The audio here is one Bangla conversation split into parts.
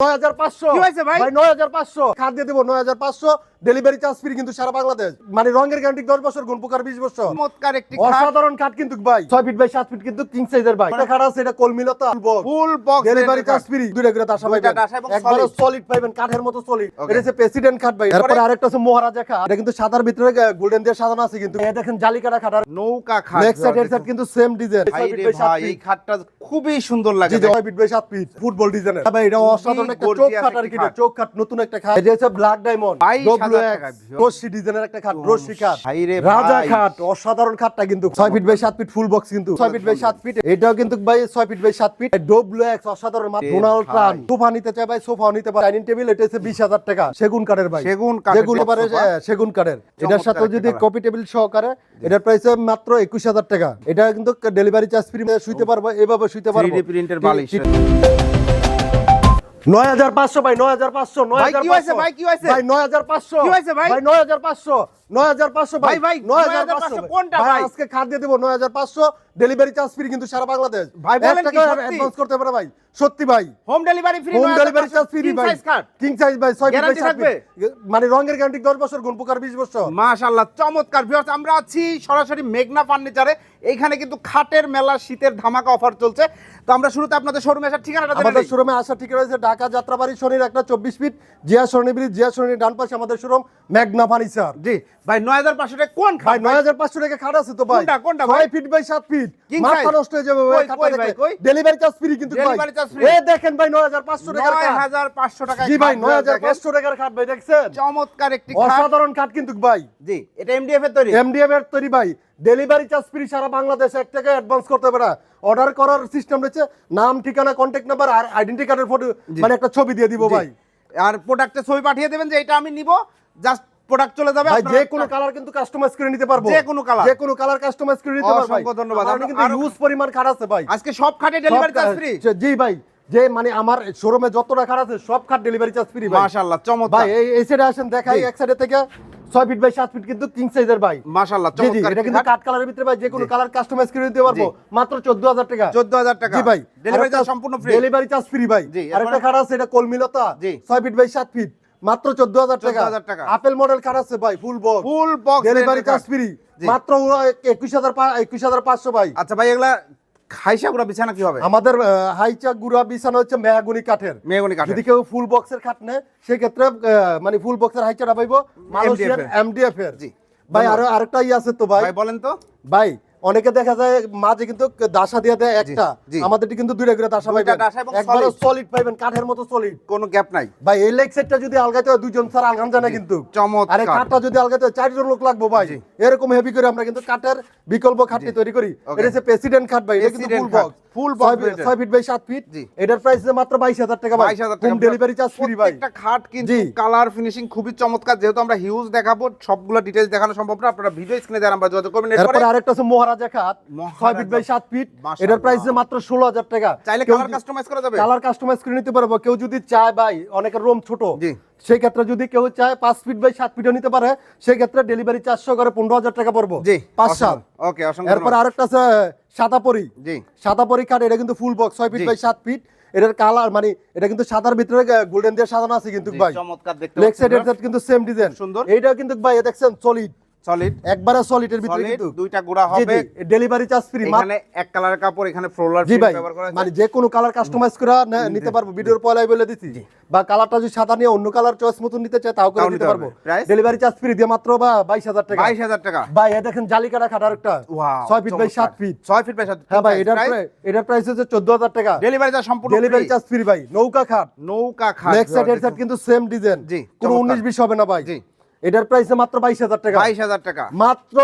নয় হাজার পাঁচশো। ভাই? নয় হাজার পাঁচশো। খাদ্য দিয়ে দেবো? নয় হাজার পাঁচশো। ডেলিভারি চার্জ ফ্রি কিন্তু সারা বাংলাদেশ। মানে রঙের গ্যারান্টি দশ বছর গুণ পোকার বিশ বছর। চমৎকার একটি অসাধারণ খাট কিন্তু ভাই। ছয় ফিট বাই সাত ফিট কিন্তু কিং সাইজের ভাই। এটা খাট আছে এটা কলমিলতা। Full box delivery charge free দুইটা করে দাসা এবং একবারে। সলিড পাইবেন কাঠের মতো সলিড এটা হচ্ছে প্রেসিডেন্ট খাট ভাই। এরপরে? আরেকটা আছে মহারাজা খাট। এটা কিন্তু সাদার ভিতরে গোল্ডেন দিয়ে সাজানো আছে কিন্তু। এই দেখেন জালিকাটা খাট আর নৌকা খাট নেক্সট সাইড এর সাইড কিন্তু সেম ডিজাইন ভাই এই খাটটা খুবই সুন্দর লাগে ছয় ফিট বাই সাত ফিট ফুটবল ডিজাইনের ভাই এটা অসাধারণ একটা চোখ খাট আর কি চোখ খাট নতুন একটা খাট। এটা হচ্ছে ব্ল্যাক ডায়মন্ড বাইশ ডব্লিউ হাজার এক্স টাকা, ভিউ। রশি ডিজাইনের একটা খাট রশি খাট। রাজা খাট অসাধারণ খাটটা কিন্তু ছয় ফিট বাই সাত ফিট ফুল বক্স কিন্তু। ছয় ফিট বাই সাত ফিট এটাও কিন্তু ভাই ছয় ফিট বাই সাত ফিট ডব্লিউ এক্স অসাধারণ মাত্র ডোনাল্ড ভাই। সোফা নিতে চায় ভাই সোফাও নিতে পারে। ডাইনিং টেবিল এটা হচ্ছে বিশ হাজার টাকা। সেগুন কাঠের ভাই। সেগুন এবারে সেগুন কাঠের। এটার সাথে যদি একটা কপি টেবিল সহকারে এটার প্রাইস মাত্র একুশ হাজার টাকা। এটা কিন্তু ডেলিভারি চার্জ ফ্রি শুইতে পারব এভাবে শুইতে পারব। প্রিন্টের বালিশ। নয় হাজার পাঁচশো ভাই নয় হাজার পাঁচশো নয় ভাই, হাজার কি ভাই, কি হয়েছে? ভাই নয় হাজার পাঁচশো কি হয়েছে ভাই? ভাই নয় হাজার পাঁচশো নয় হাজার পাঁচশো ভাই ভাই, নয় হাজার 9,500 পাঁচশো কোনটা ভাই? আজকে খাদ্য দেবো নয় হাজার পাঁচশো ডেলিভারি চার্জ ফ্রি কিন্তু সারা বাংলাদেশ। ভাই, বলেন কি? অ্যাডভান্স করতে পারে ভাই। সত্যি ভাই। Home delivery free home delivery charge free ভাই। কিং সাইজ ভাই ছয় ফিট বাই Guarantee সাত থাকবে? মানে রঙের গ্যারান্টি দশ বছর গুণ পোকার বিশ বছর। মাশাআল্লাহ চমৎকার। ভিউয়ার্স আমরা আছি সরাসরি মেঘনা ফার্নিচারে। এখানে কিন্তু খাটের মেলা শীতের ধামাকা অফার চলছে। তো আমরা শুরুতে আপনাদের শোরুমে আসার ঠিকানাটা আমাদের। শোরুমে আসা ঠিক রয়েছে ঢাকা যাত্রাবাড়ি শনির একটা চব্বিশ ফিট জিয়া শনি ব্রিজ জিয়া শনি ডান পাশে আমাদের শোরুম ম্যাগনা ফার্নিচার জি ভাই 9500 টাকা কোন ভাই খাট নয় হাজার পাঁচশো টাকা খাট আছে তো ভাই। কোনটা, কোনটা ভাই? ছয় ফিট বাই সাত ফিট King মাথা নষ্ট হয়ে যাবে ভাই কই ভাই, ডেলিভারি চার্জ ফ্রি কিন্তু ভাই Delivery charge free? এ দেখেন ভাই নয় হাজার পাঁচশো টাকার খাট 9500 টাকা জি ভাই নয় হাজার পাঁচশো টাকার খাট ভাই দেখছেন? চমৎকার একটি খাট। অসাধারণ খাট কিন্তু ভাই। জি এটা এমডিএফ এর তৈরি? এমডিএফ এর তৈরি ভাই। ডেলিভারি চার্জ ফ্রি সারা বাংলাদেশ এক টাকা অ্যাডভান্স করতে হবে না। অর্ডার করার সিস্টেম রয়েছে নাম ঠিকানা কন্ট্যাক্ট নাম্বার আর আইডেন্টি কার্ডের ফটো মানে একটা ছবি দিয়ে দিব ভাই। আর প্রোডাক্টের ছবি পাঠিয়ে দেবেন যে এটা আমি নিব। জাস্ট প্রোডাক্ট চলে যাবে ভাই যে কোনো কালার কিন্তু কাস্টমাইজ করে নিতে পারব। যে কোনো colour? যে কোনো কালার কাস্টমাইজ করে নিতে পারব অসংখ্য ধন্যবাদ। আমরা কিন্তু ইউজ পরিমাণ খাট আছে ভাই। আজকে সব খাটে ডেলিভারি চার্জ ফ্রি জি ভাই। যে মানে আমার শোরুমে যতটা খাট আছে সব খাট ডেলিভারি চার্জ ফ্রি ভাই। মাশাআল্লাহ চমৎকার। ভাই এই সাইডে আসেন দেখাই এক সাইডে থেকে ছয় ফিট বাই সাত ফিট কিন্তু কিং সাইজের ভাই। মাশাআল্লাহ চমৎকার এটা কিন্তু কাট কালারের ভিতরে ভাই যে কোনো কালার কাস্টমাইজ করে দিতে পারব মাত্র চোদ্দ হাজার টাকা। 14000 টাকা। জি ভাই। ডেলিভারি চার্জ সম্পূর্ণ ফ্রি ডেলিভারি চার্জ ফ্রি ভাই। জি, আরেকটা খাট আছে এটা কলমিলতা জি। ছয় ফিট বাই সাত ফিট মাত্র চোদ্দ হাজার টাকা। 14,000 টাকা। আপেল মডেল খাট আছে ভাই full box full box delivery charge free মাত্র একুশ হাজার একুশ হাজার পাঁচশো ভাই। আচ্ছা ভাই এগুলা গুড়া বিছানা কি হবে আমাদের হাইচা গুড়া বিছানা হচ্ছে মেহাগুনি কাঠের। মেহগনি কাঠের। যদি কেউ ফুল বক্সের খাট নেয় সেক্ষেত্রে মানে ফুল বক্সের হাইচাটা পাইবো মালয়েশিয়ার এমডিএফ এর। জি। ভাই আরও আরেকটা ই আছে তো ভাই। ভাই বলেন তো। ভাই অনেকে দেখা যায় মাঝে কিন্তু দাসা দিয়ে দেয় একটা। জি। আমাদেরটি কিন্তু দুইটা করে দাসা পাইবেন। একবারে সলিড পাইবেন কাঠের মতো সলিড কোনো গ্যাপ নাই। ভাই এই লেগ সেটটা যদি আলগাতে হয় দুইজন স্যার আলগান যায় না কিন্তু। চমৎকার। আরে কাঠটা যদি আলগাতে হয় চারজন লোক লাগবো ভাই। এরকম হেভি করে আমরা কিন্তু কাঠের বিকল্প খাটটি তৈরি করি. এটা হচ্ছে প্রেসিডেন্ট খাট ভাই এটা কিন্তু ফুল বক্স box rated। ছয় ফিট বাই সাত ফিট জি। এটার প্রাইস মাত্র বাইশ হাজার টাকা ভাই। 22000 টাকা। ডেলিভারি চার্জ ফ্রি ভাই। প্রত্যেকটা খাট কিন্তু কালার ফিনিশিং খুবই চমৎকার। যেহেতু আমরা হিউজ দেখাবো সবগুলো ডিটেইলস দেখানো সম্ভব না। আপনারা ভিডিও স্ক্রিনে দেওয়ার আমরা যোগাযোগ করবেন। এরপরে আরেকটা আছে মহারাজা খাট ছয় ফিট বাই সাত ফিট এটার প্রাইস মাত্র ষোলো হাজার টাকা। চাইলে কালার কাস্টমাইজ করা যাবে। কালার কাস্টমাইজ করে নিতে পারব। কেউ যদি চায় ভাই অনেকের রুম ছোট সেই ক্ষেত্রে যদি কেউ চায় পাঁচ ফিট বাই সাত ফিটও নিতে পারে সেই ক্ষেত্রে ডেলিভারি চারশো করে পনেরো হাজার টাকা পড়ব। পাঁচ সাত। ওকে এরপর আরেকটা আছে সাতাপরি সাতাপরি কাঠ এটা কিন্তু ফুল বক্স ছয় ফিট বাই সাত ফিট এটার কালার মানে এটা কিন্তু সাদার ভিতরে গোল্ডেন দিয়ে সাজানো আছে কিন্তু ভাই। চমৎকার দেখতে লেগ সাইড কিন্তু সেম ডিজাইন সুন্দর। এইটাও কিন্তু ভাই দেখছেন সলিড সলিড একবারে সলিডের ভিতরে কিন্তু দুইটা গুড়া হবে। ডেলিভারি চার্জ ফ্রি এখানে এক কালারের কাপড় এখানে ব্যবহার করা মানে যে কোনো কালার কাস্টমাইজ করে নিতে পারব ভিডিওর পয়লাই বলে দিছি। বা কালারটা যদি সাদা নিয়ে অন্য কালার চয়েস মতন নিতে চায় তাও করে নিতে পারব। ডেলিভারি চার্জ ফ্রি দিয়ে মাত্র বা বাইশ হাজার টাকা। 22000 টাকা। ভাই দেখেন জালিকাটা খাট আরেকটা। ওয়াও ছয় ফিট বাই সাত ফিট 6 ফিট বাই 7 হ্যাঁ ভাই এটার প্রাই- এটার প্রাইস হচ্ছে চোদ্দ হাজার টাকা। ডেলিভারি চার্জ সম্পূর্ণ ডেলিভারি চার্জ ফ্রি ভাই। নৌকা খাট। নৌকা খাট। নেক্সট সাইড কিন্তু সেম ডিজাইন কোনো চমৎকার। উনিশ বিশ হবে না ভাই। জি। এটার প্রাইস মাত্র বাইশ হাজার টাকা। 22000 টাকা। মাত্র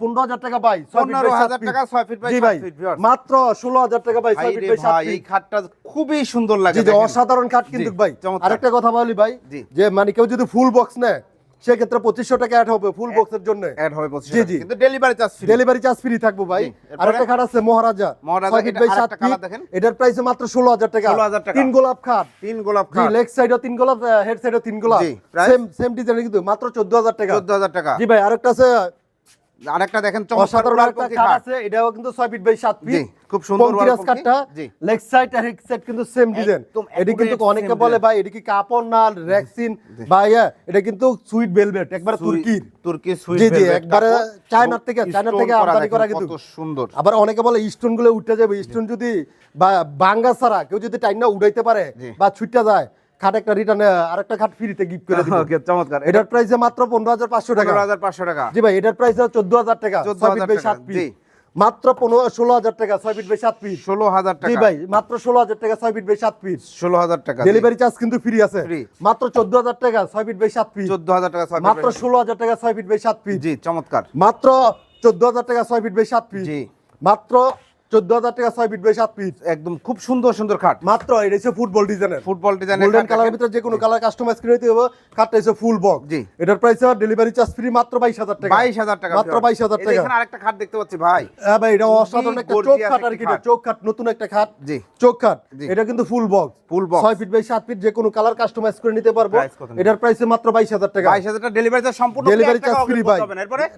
পনেরো হাজার টাকা বাই সাত 15,000 টাকা, ছয় ফিট বাই ভাই। মাত্র ষোলো হাজার টাকা ভাই ছয় ফিট বাই এই খাটটা খুবই সুন্দর লাগে অসাধারণ খাট কিন্তু ভাই। আরেকটা কথা বলি ভাই যে মানে কেউ যদি ফুল বক্স নেয় সেক্ষেত্রে পঁচিশশো টাকা অ্যাড হবে ফুল বক্সের জন্য। অ্যাড হবে জি, জি। কিন্তু delivery charge free delivery charge free থাকব ভাই। আর একটা খাট আছে মহারাজা। মহারাজা, এটা বাই সাত ফিট। এটার প্রাইস মাত্র ষোলো হাজার টাকা। 16,000 টাকা। তিন গোলাপ খাট তিন গোলাপ খাট লেগ সাইডও তিন গোলাপ হেড সাইডও তিন গোলাপ। সেম সেম ডিজাইন কিন্তু মাত্র চোদ্দ হাজার টাকা। 14000 টাকা। জি ভাই আরেকটা আছে আরেকটা দেখেন অসাধারণ একটা। আছে এটাও কিন্তু 6 ফিট বাই 7 ফিট খুব সুন্দর কাঠটা লেগ সাইড আর হেড সাইড কিন্তু সেম ডিজাইন এটি কিন্তু অনেকে বলে। ভাই এটি কি কাপড় না রেক্সিন বা এটা কিন্তু সুইট ভেলভেট একবার তুর্কির। তুর্কি সুইট জি, জি, ভেলভেট একবারে কাপড়। থেকে- stone থেকে আমদানি করা কিন্তু। কত সুন্দর। আবার অনেকে বলে স্টোনগুলো উঠে যাবে। স্টোন যদি বা বাঙ্গা ছাড়া কেউ যদি টাইম না উড়াইতে পারে বা ছুটতে যায় খাট একটা রিটার্ন আরেকটা খাট ফ্রিতে গিফট করে দিবে। ওকে চমৎকার। এটার প্রাইস মাত্র পনেরো হাজার পাঁচশো টাকা। পনেরো হাজার পাঁচশো টাকা। জি ভাই এটার প্রাইস চোদ্দ হাজার টাকা। 14,000 ছয় ফিট বাই টাকা, জি। মাত্র পনেরো ষোলো হাজার টাকা ছয় ফিট বাই সাত ফিট ষোলো হাজার জি টাকা ভাই মাত্র ষোলো হাজার টাকা ছয় ফিট বাই সাত ফিট ষোলো হাজার টাকা ডেলিভারি চার্জ কিন্তু ফ্রি আছে। মাত্র চোদ্দ হাজার টাকা ছয় ফিট বাই সাত ফিট চোদ্দ হাজার টাকা মাত্র ষোলো হাজার টাকা ছয় ফিট বাই সাত ফিট জি চমৎকার। মাত্র চোদ্দ হাজার টাকা ছয় ফিট বাই সাত ফিট জি। মাত্র চোদ্দ হাজার টাকা ছয় ফিট বাই সাত ফিট। একদম খুব সুন্দর সুন্দর খাট। মাত্র এটা হচ্ছে ফুটবল ডিজাইনের। ফুটবল গোল্ডেন কালারের ভিতরে যে কোনো কালার কাস্টমাইজ করে দিতে হবে। কাঠটা হচ্ছে ফুল বক্স জি। এটার প্রাইস ডেলিভারি চার্জ ফ্রি মাত্র বাইশ হাজার টাকা। বাইশ হাজার টাকা। মাত্র বাইশ হাজার টাকা। এখানে আরেকটা খাট দেখতে পাচ্ছি ভাই। হ্যাঁ ভাই এটা অসাধারণ একটা চোখ খাট আর কি চোখ খাট নতুন একটা খাট। জি। চোখ খাট। এটা কিন্তু ফুল বক্স box। ছয় ফিট বাই সাত ফিট যে কোনো কালার কাস্টমাইজ করে নিতে পারব। এটার প্রাইস মাত্র বাইশ হাজার টাকা। বাইশ হাজার টাকা ডেলিভারি চার্জ সম্পূর্ণ ডেলিভারি চার্জ ফ্রি ভাই।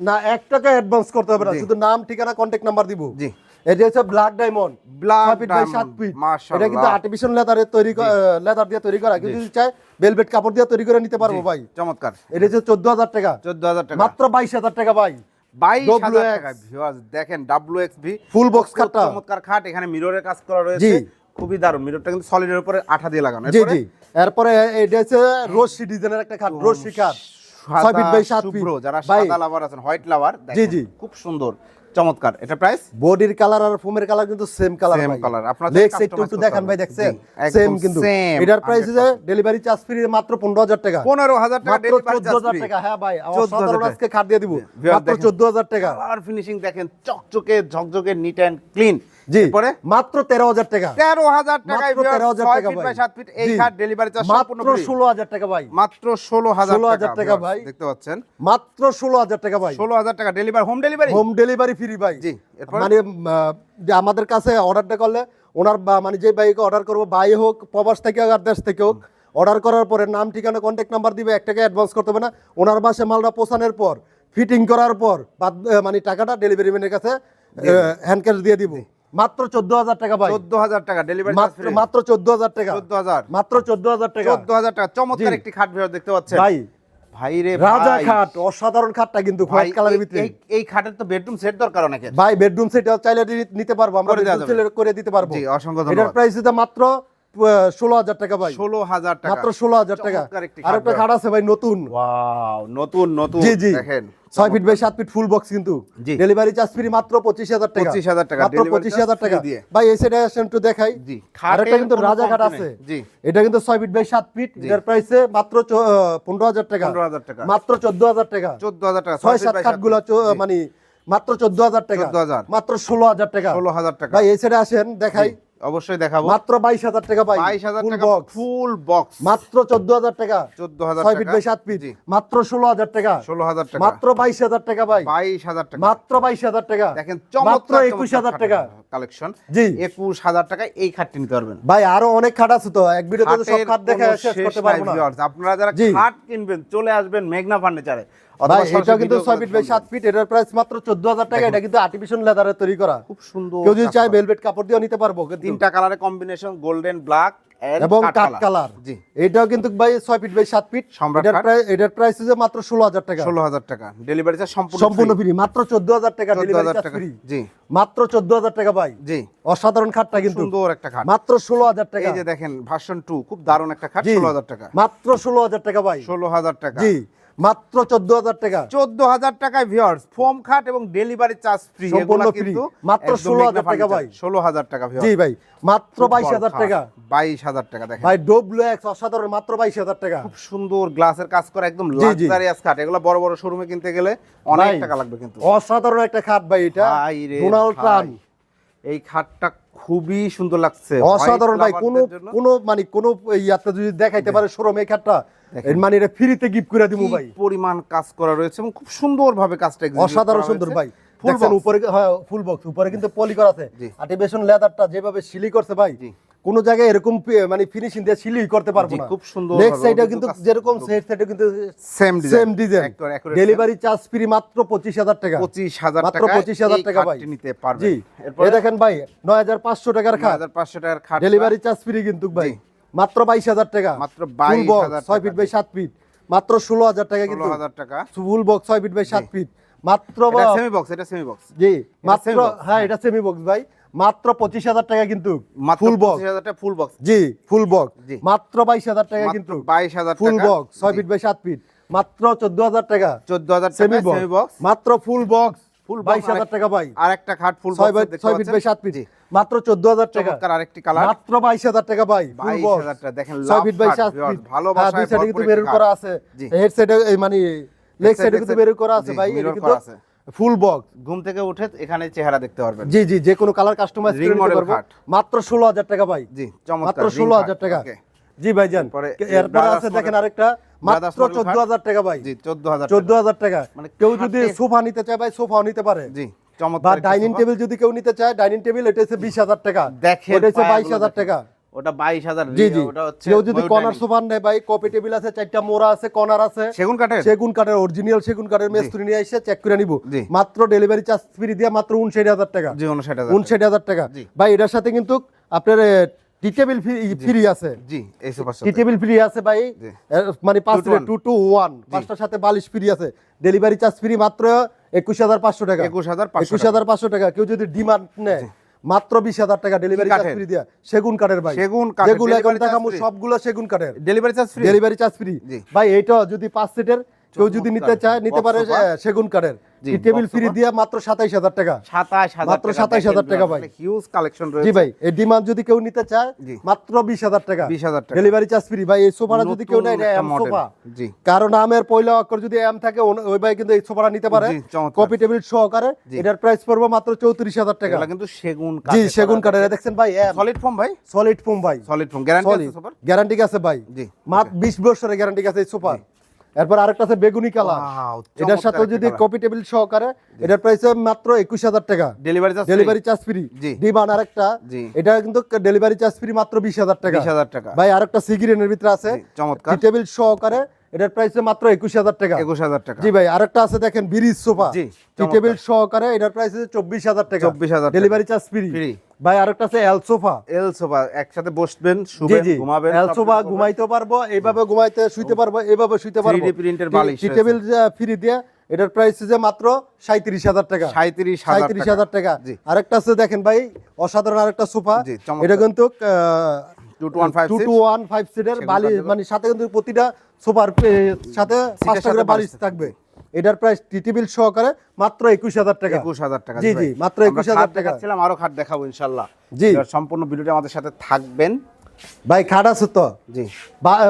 না। এক টাকা অ্যাডভান্স করতে হবে না। শুধু নাম ঠিকানা কন্ট্যাক্ট নাম্বার দিব। জি। এটা হচ্ছে ব্ল্যাক ডায়মন্ড ছয় ফিট বাই ফিট এটা কিন্তু আর্টিফিশিয়াল লেদারের তৈরি লেদার দিয়ে তৈরি করা। যদি চায় ভেলভেট কাপড় দিয়ে তৈরি করে নিতে পারব ভাই। চমৎকার। এটা হচ্ছে চোদ্দ হাজার টাকা। চোদ্দ হাজার টাকা। মাত্র বাইশ হাজার টাকা ভাই। দেখেন ফুল বক্স খাটটা চমৎকার খাট। এখানে মিররের কাজ করা রয়েছে। খুবই দারুণ। মিররটা কিন্তু সলিডের উপরে আঠা দিয়ে লাগানো। জি এরপরে? জি। এরপরে এটা হচ্ছে রশি ডিজাইনের একটা খাট রশি খাট। ফিট বাই ফিট যারা সাদা লাভার আছেন হোয়াইট লাভার জি, জি। খুব সুন্দর। চমৎকার। এটা প্রাইস বডির কালার আর ফোমের কালার কিন্তু সেম কালার ভাই। colour, আপনারা লেগ চাইলে সাইড একটু দেখান ভাই দেখছেন? সেম কিন্তু। এটার প্রাইস যে ডেলিভারি চার্জ ফ্রি মাত্র পনেরো হাজার টাকা। পনেরো হাজার টাকা মাত্র ডেলিভারি হাজার টাকা হ্যাঁ ভাই 14,000 অসাধারণ আজকে খাট দিয়ে দিব। মাত্র দেখেন। চোদ্দ হাজার টাকা। কালার ফিনিশিং দেখেন চকচকে ঝকঝকে নিট অ্যান্ড ক্লিন জি এরপরে? মাত্র তেরো হাজার টাকা। তেরো হাজার টাকায় মাত্র তেরো হাজার টাকা ভাই। বাই সাত ফিট এই খাট ডেলিভারি চার্জ সম্পূর্ণ। ষোলো হাজার টাকা ভাই। মাত্র ষোলো হাজার 16,000 টাকা ভাই। দেখতে পাচ্ছেন? মাত্র ষোলো হাজার টাকা ভাই। ষোলো হাজার টাকা। Delivery home delivery home delivery free ভাই। জি, মানে যে আমাদের কাছে অর্ডারটা করলে ওনার মানে যে বাইকে অর্ডার করব বাই হোক প্রবাস থেকে হোক আর দেশ থেকে হোক অর্ডার করার পরে নাম ঠিকানা কন্ট্যাক্ট নাম্বার দিবে এক টাকা অ্যাডভান্স করতে হবে না। ওনার বাসে মালটা পৌঁছানোর পর ফিটিং করার পর বাদ মানে টাকাটা ডেলিভারি ম্যানের কাছে হ্যান্ড ক্যাশ দিয়ে দিব। মাত্র চোদ্দ হাজার টাকা ভাই। চোদ্দ হাজার টাকা ডেলিভারি মাত্র মাত্র চোদ্দ হাজার টাকা। চোদ্দ হাজার মাত্র চোদ্দ হাজার টাকা। চোদ্দ হাজার টাকা। চমৎকার একটি খাট ভিউয়ার দেখতে পাচ্ছেন। ভাই ভাই রে রাজা খাট অসাধারণ খাটটা কিন্তু হোয়াইট কালারের এই- ভিতরে। এই- খাটের তো বেডরুম সেট দরকার অনেকের। ভাই বেডরুম সেট চাইলে নিতে পারব আমরা করে দিতে পারব। জি, অসংখ্য এটার প্রাইস মাত্র ষোলো হাজার টাকা ভাই ষোলো হাজার টাকা মাত্র ষোলো হাজার টাকা আর একটা খাট আছে ভাই নতুন ওয়াও নতুন নতুন জি জি দেখেন ছয় ফিট বাই সাত ফিট ফুল বক্স কিন্তু ডেলিভারি চার্জ ফ্রি মাত্র পঁচিশ হাজার টাকা 25,000 টাকা, মাত্র পঁচিশ হাজার টাকা দিয়ে। ভাই এই সাইডে আসেন একটু দেখাই কিন্তু রাজা খাট আছে এটা কিন্তু ছয় ফিট বাই সাত ফিট এটার প্রাইসে মাত্র পনেরো হাজার টাকা 15,000 টাকা। মাত্র চোদ্দ হাজার টাকা চোদ্দ হাজার টাকা ছয় সাত খাট। গুলা মানে মাত্র চোদ্দ হাজার টাকা 14,000 মাত্র ষোলো হাজার টাকা ষোলো হাজার টাকা ভাই এই সাইডে আসেন দেখাই অবশ্যই দেখাবো। মাত্র বাইশ হাজার টাকা ভাই বাইশ হাজার টাকা ফুল বক্স মাত্র চোদ্দ হাজার টাকা। চোদ্দ হাজার ছয় ফিট বাই সাত ফিট মাত্র ষোলো হাজার টাকা। ষোলো হাজার টাকা। মাত্র বাইশ হাজার টাকা ভাই বাইশ হাজার টাকা। মাত্র বাইশ হাজার টাকা। দেখেন মাত্র একুশ হাজার টাকা। কালেকশন জি। একুশ হাজার টাকায় এই খাটটি নিতে পারবেন। ভাই আরও অনেক খাট আছে তো। এক ভিডিওতে তো সব খাট দেখে শেষ করতে পারব না। আপনারা যারা খাট কিনবেন চলে আসবেন মেঘনা ফার্নিচারে। ভাই এটা কিন্তু ছয় ফিট বাই সাত ফিট এটার প্রাইস মাত্র চোদ্দ হাজার টাকা এটা কিন্তু আর্টিফিশিয়াল লেদারে তৈরি করা। খুব সুন্দর কেউ যদি চায় ভেলভেট কাপড় দিয়েও নিতে পারব তিনটা কালারে কম্বিনেশন গোল্ডেন ব্ল্যাক এবং কাঠ কালার জি। এটাও কিন্তু ভাই ছয় ফিট বাই সাত ফিট এটার প্রাইস এটার প্রাইস হচ্ছে মাত্র ষোলো হাজার টাকা। ষোলো হাজার টাকা। ডেলিভারি চার্জ সম্পূর্ণ সম্পূর্ণ ফ্রি মাত্র চোদ্দ হাজার টাকা ডেলিভারি চার্জ ফ্রি জি। মাত্র চোদ্দ হাজার টাকা ভাই। জি। অসাধারণ খাটটা কিন্তু। সুন্দর একটা খাট মাত্র টাকা। এই যে দেখেন ভার্সন টু খুব দারুণ একটা খাট জি। ষোলো হাজার টাকা। মাত্র ষোলো হাজার টাকা ভাই। ষোলো হাজার টাকা। জি। মাত্র চোদ্দ হাজার টাকা। চোদ্দ হাজার টাকায় ভিউয়ার্স ফোম খাট এবং ডেলিভারি চার্জ ফ্রি সম্পূর্ণ free। মাত্র 16,000 টাকা ভাই। ষোলো হাজার টাকা জি ভাই মাত্র বাইশ হাজার টাকা। বাইশ হাজার টাকা দেখেন। ভাই ডোবলো এক্স অসাধারণ মাত্র বাইশ হাজার টাকা। খুব সুন্দর গ্লাসের কাজ করা একদম। লাক্সারিয়াস খাট এগুলো বড় বড় শোরুমে কিনতে গেলে অনেক টাকা লাগবে কিন্তু। অসাধারণ একটা খাট ভাই এটা। ডোনাল্ড ট্রাম্প এই খাটটা খুবই সুন্দর লাগছে। অসাধারণ ভাই কোন কোন মানে কোন ইয়াতে যদি দেখাইতে পারে শোরুম এই খাটটা মানে এটা ফ্রিতে গিফট করে দিব ভাই। পরিমাণ কাজ করা রয়েছে এবং খুব সুন্দর ভাবে কাজটা অসাধারণ সুন্দর ভাই। ফুল বক্স উপরে হ্যাঁ ফুল বক্স উপরে কিন্তু পলি করা আছে। আর্টিফিশিয়াল লেদারটা যেভাবে সিলি করছে ভাই। কোন জায়গায় এরকম মানে ফিনিশিং দিয়ে সিলিং করতে পারব না। খুব সুন্দর নেক্সট ভাবে সাইডে কিন্তু যেরকম সেট সাইডে কিন্তু same same design delivery charge free মাত্র পঁচিশ হাজার টাকা। পঁচিশ হাজার মাত্র টাকা পঁচিশ হাজার টাকা ভাই। নিতে পারবে জি এরপরে? এই দেখেন ভাই নয় হাজার পাঁচশো টাকার খাট। হাজার পাঁচশো টাকার খাট ডেলিভারি চার্জ ফ্রি কিন্তু ভাই। মাত্র বাইশ হাজার টাকা। মাত্র 22,000 হাজার ছয় ফিট বাই সাত ফিট মাত্র ষোলো হাজার টাকা কিন্তু। হাজার টাকা। ফুল বক্স ছয় ফিট বাই সাত ফিট মাত্র এটা সেমি বক্স এটা সেমি বক্স জি মাত্র হ্যাঁ এটা সেমি বক্স ভাই। মাত্র পঁচিশ হাজার টাকা কিন্তু ফুল বক্স টাকা ফুল বক্স জি ফুল বক্স মাত্র বাইশ হাজার টাকা কিন্তু 22,000 ফুল বক্স ছয় ফিট বাই সাত ফিট মাত্র চোদ্দ হাজার টাকা। চোদ্দ হাজার সেমি বক্স মাত্র ফুল বক্স box বাইশ হাজার টাকা ভাই। আর একটা খাট ফুল ছয় বাই ছয় ফিট বাই সাত ফিট মাত্র চোদ্দ হাজার টাকা। আরেকটি কালার মাত্র বাইশ হাজার টাকা ভাই ফুল 22,000 বক্স টাকা, দেখেন ছয় ফিট বাই সাত ফিট ভালোবাসায় হ্যাঁ দুই সাইডে কিন্তু মেরুন একটি করা আছে। হেড সাইডে মানে লেগ সাইডে কিন্তু মেরুন করা আছে ভাই। এটা কিন্তু। ফুল বক্স ঘুম থেকে উঠে এখানে চেহারা দেখতে পারবেন। জি জি যে কোনো কালার কাস্টমাইজ করে নিতে পারব। মাত্র ষোলো হাজার টাকা ভাই। জি চমৎকার মাত্র ring ষোলো খাট, হাজার টাকা। জি ভাইজান এরপরে আছে দেখেন আরেকটা। মাত্র model চোদ্দ খাট। হাজার টাকা ভাই। জি চোদ্দ হাজার চোদ্দ হাজার টাকা। মানে কেউ যদি সোফা নিতে চায় ভাই সোফাও নিতে পারে। জি চমৎকার ডাইনিং টেবিল যদি কেউ নিতে চায় ডাইনিং টেবিল এটা হচ্ছে বিশ হাজার টাকা। দেখেন ওটা হচ্ছে বাইশ পায়াগুলো হাজার দেখেন। টাকা। ওটা বাইশ হাজার জি জি। কেউ যদি কর্নার। সোফা নেয় ভাই কপি টেবিল আছে চারটা মোড়া আছে কর্নার আছে। সেগুন কাঠের? সেগুন কাঠের অরিজিনাল সেগুন কাঠের মেস্তুরি নিয়ে এসে চেক করে নিব। মাত্র ডেলিভারি চার্জ ফ্রি দিয়ে মাত্র উনষাট হাজার টাকা। জি উনষাট হাজার উনষাট হাজার টাকা। ভাই এটার সাথে কিন্তু আপনার টি টেবিল ফ্রি আছে। জি টি টেবিল ফ্রি আছে ভাই। মানে। টু টু ওয়ান পাঁচটার সাথে বালিশ ফ্রি আছে। ডেলিভারি চার্জ ফ্রি মাত্র একুশ হাজার পাঁচশো টাকা। 21,500 একুশ হাজার পাঁচশো টাকা। কেউ যদি ডিমান্ড নেয় মাত্র বিশ হাজার টাকা ডেলিভারি চার্জ ফ্রি দিয়া। সেগুন কাঠের ভাই। সেগুন কাঠের, যেগুলো এখন দেখামু সবগুলো সেগুন কাঠের। Delivery charge free delivery charge free ভাই এইটা যদি পাঁচ সিটের কেউ যদি নিতে চায় নিতে পারে সেগুন কাঠের। Table free? দিয়ে মাত্র সাতাইশ হাজার টাকা। হাজার মাত্র 27,000 টাকা ভাই। হিউজ কালেকশন জি ভাই এই ডিমান্ড যদি কেউ নিতে চায় মাত্র বিশ হাজার টাকা। 20,000 টাকা। ডেলিভারি চার্জ ফ্রি ভাই এই সোফাটা যদি কেউ নেয় এম সোফা। জি। কারণ আমের পয়লা অক্ষর যদি এম থাকে ওই ভাই কিন্তু এই সোফাটা নিতে পারে। কপি টেবিল সহকারে। এটার প্রাইস পড়বে মাত্র চৌত্রিশ হাজার টাকা। কিন্তু সেগুন জি সেগুন কাঠের। দেখছেন ভাই সলিড ফর্ম ভাই? সলিড ফোম ভাই। সলিড ফর্ম গ্যারান্টি আছে সোফার? গ্যারান্টি আছে ভাই। জি, মাত্র বিশ বছরের গ্যারান্টি আছে এই সোফা এরপর আরেকটা আছে বেগুনি কালার। এটার সাথে যদি কপি টেবিল সহকারে এটার প্রাইস মাত্র একুশ হাজার টাকা। Delivery charge delivery charge free জি। ডিমান্ড আরেকটা। এটা কিন্তু ডেলিভারি চার্জ ফ্রি মাত্র বিশ হাজার টাকা। বিশ হাজার টাকা। ভাই আরেকটা সিগিরেনের ভিতরে আছে। চমৎকার। টেবিল সহকারে এটার প্রাইস মাত্র একুশ হাজার টাকা। একুশ হাজার টাকা। জি ভাই আরেকটা আছে দেখেন ব্রিজ সোফা। জি, টেবিল সহকারে এটার প্রাইস চব্বিশ হাজার টাকা। 24,000 টাকা। ডেলিভারি চার্জ ফ্রি ভাই আরেকটা আছে এল সোফা এল সোফা একসাথে বসবেন শুবেন ঘুমাবেন এল সোফা ঘুমাইতে পারব এইভাবে ঘুমাইতে শুইতে পারব এইভাবে শুইতে পারব। 3D printer বালিশ টেবিল ফ্রি দিয়ে এটার প্রাইস যে মাত্র সাঁত্রিশ হাজার টাকা। 37,000 সাঁত্রিশ হাজার টাকা। আরেকটা আছে দেখেন ভাই অসাধারণ আরেকটা সোফা এটা কিন্তু two two one five two two one five সিটের সেগুন মানে সাথে কিন্তু প্রতিটা সোফার সাথে পাঁচটা করে বালিশ বালিশ। থাকবে। এটার প্রাইস টি সহকারে মাত্র একুশ হাজার টাকা। জি জি মাত্র দেখাচ্ছিলাম আরও খাট দেখাবো ইনশাল্লাহ জি। সম্পূর্ণ ভিডিওটা আমাদের সাথে থাকবেন। ভাই খাট আছে তো? জি।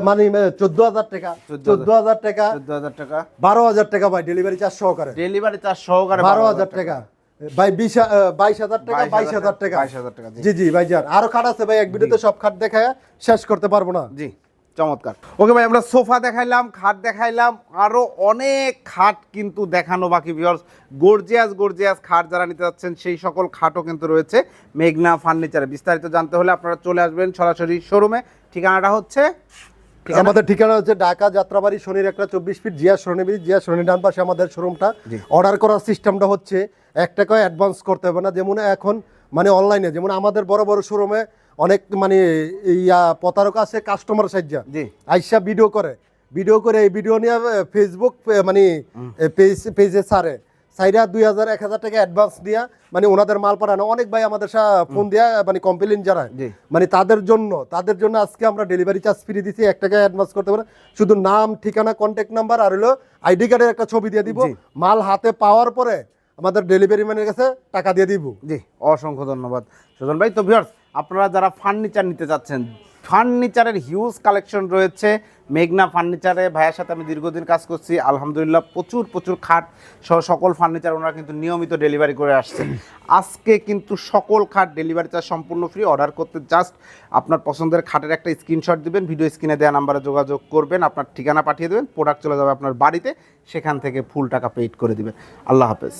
মানে চোদ্দ হাজার টাকা। চোদ্দ হাজার। টাকা। চোদ্দ হাজার টাকা। বারো হাজার টাকা ভাই ডেলিভারি চার্জ সহকারে। ডেলিভারি চার্জ সহকারে বারো হাজার টাকা। ভাই বিশ বাইশ হাজার টাকা বাইশ হাজার টাকা 22,000 টাকা, জি। জি ভাই আরও খাট আছে ভাই এক ভিডিওতে সব খাট দেখায় শেষ করতে পারব না। জি চমৎকার। ওকে ভাই আমরা সোফা দেখাইলাম খাট দেখাইলাম আরও অনেক খাট কিন্তু দেখানো বাকি ভিউয়ার্স গর্জিয়াস গর্জিয়াস খাট যারা নিতে যাচ্ছেন সেই সকল খাটও কিন্তু রয়েছে। মেঘনা ফার্নিচারে। বিস্তারিত জানতে হলে আপনারা চলে আসবেন সরাসরি শোরুমে ঠিকানাটা হচ্ছে? আমাদের ঠিকানা হচ্ছে ঢাকা যাত্রাবাড়ি শনির একটা চব্বিশ ফিট জিয়া ব্রিজ জিয়া সরণি ডান পাশে আমাদের শোরুমটা অর্ডার করার সিস্টেমটা হচ্ছে এক টাকা অ্যাডভান্স করতে হবে না। যেমন এখন মানে অনলাইনে যেমন আমাদের বড় বড় শোরুমে অনেক মানে ইয়া প্রতারক আছে কাস্টমার সাহায্য আইসা ভিডিও করে। ভিডিও করে এই ভিডিও নিয়ে ফেসবুক মানে পেজ পেজে ছাড়ে। সাইডা দুই হাজার এক হাজার টাকা অ্যাডভান্স দিয়া মানে ওনাদের মাল পাঠানো। অনেক ভাই আমাদের ফোন দিয়া মানে কমপ্লেন জানায়। জি। মানে তাদের জন্য তাদের জন্য আজকে আমরা ডেলিভারি চার্জ ফ্রি দিচ্ছি এক টাকা অ্যাডভান্স করতে পারে। শুধু নাম ঠিকানা কন্ট্যাক্ট নাম্বার আর হলো আইডি কার্ডের একটা ছবি দিয়ে দিব। মাল হাতে পাওয়ার পরে আমাদের ডেলিভারি ম্যানের কাছে টাকা দিয়ে দিব। জি অসংখ্য ধন্যবাদ। সুজন ভাই তো ভিউয়ার্স আপনারা যারা ফার্নিচার নিতে চাচ্ছেন ফার্নিচারের হিউজ কালেকশন রয়েছে। মেঘনা ফার্নিচারে ভাইয়ের সাথে আমি দীর্ঘদিন কাজ করছি। আলহামদুলিল্লাহ প্রচুর প্রচুর খাট সহ সকল ফার্নিচার ওনারা কিন্তু নিয়মিত ডেলিভারি করে আসছেন। আজকে কিন্তু সকল খাট ডেলিভারি চার্জ সম্পূর্ণ ফ্রি অর্ডার করতে জাস্ট আপনার পছন্দের খাটের একটা স্ক্রিনশট দিবেন ভিডিও স্ক্রিনে দেওয়া নাম্বারে যোগাযোগ করবেন, আপনার ঠিকানা পাঠিয়ে দেবেন প্রোডাক্ট চলে যাবে আপনার বাড়িতে, সেখান থেকে ফুল টাকা পেইড করে দিবেন। আল্লাহ হাফেজ।